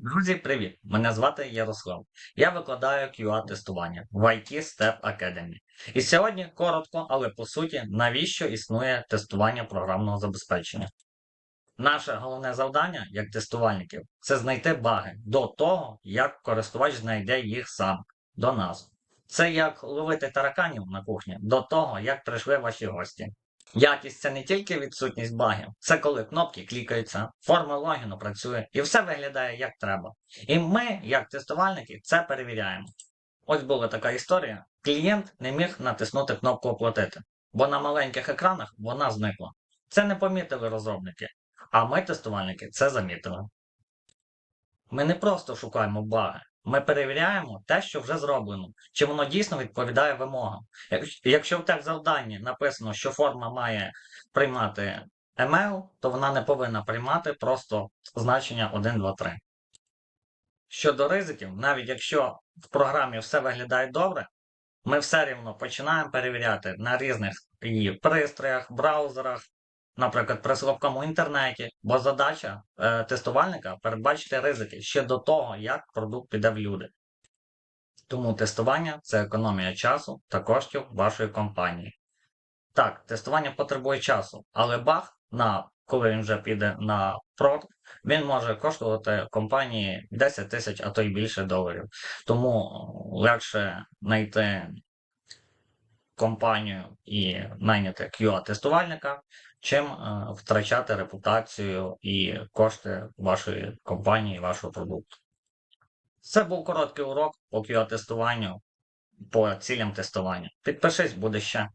Друзі, привіт! Мене звати Ярослав. Я викладаю QA-тестування в IT Step Academy. І сьогодні коротко, але по суті, навіщо існує тестування програмного забезпечення. Наше головне завдання, як тестувальників, це знайти баги до того, як користувач знайде їх сам до нас. Це як ловити тараканів на кухні до того, як прийшли ваші гості. Якість це не тільки відсутність багів, це коли кнопки клікаються, форма логіну працює і все виглядає як треба. І ми, як тестувальники, це перевіряємо. Ось була така історія: клієнт не міг натиснути кнопку оплатити, бо на маленьких екранах вона зникла. Це не помітили розробники, а ми, тестувальники, це замітили. Ми не просто шукаємо баги, ми перевіряємо те, що вже зроблено, чи воно дійсно відповідає вимогам. Якщо в тех завданні написано, що форма має приймати емейл, то вона не повинна приймати просто значення 1, 2, 3. Щодо ризиків, навіть якщо в програмі все виглядає добре, ми все рівно починаємо перевіряти на різних її пристроях, браузерах, наприклад, при слабкому інтернеті, бо задача е, тестувальника передбачити ризики ще до того, як продукт піде в люди. Тому тестування це економія часу та коштів вашої компанії. Так, тестування потребує часу, але баг, на, коли він вже піде на прод, він може коштувати компанії 10 тисяч, а то й більше доларів. Тому легше знайти компанію і найняти QA-тестувальника, чим е, втрачати репутацію і кошти вашої компанії, вашого продукту. Це був короткий урок по QA-тестуванню, по цілям тестування. Підпишись, буде ще.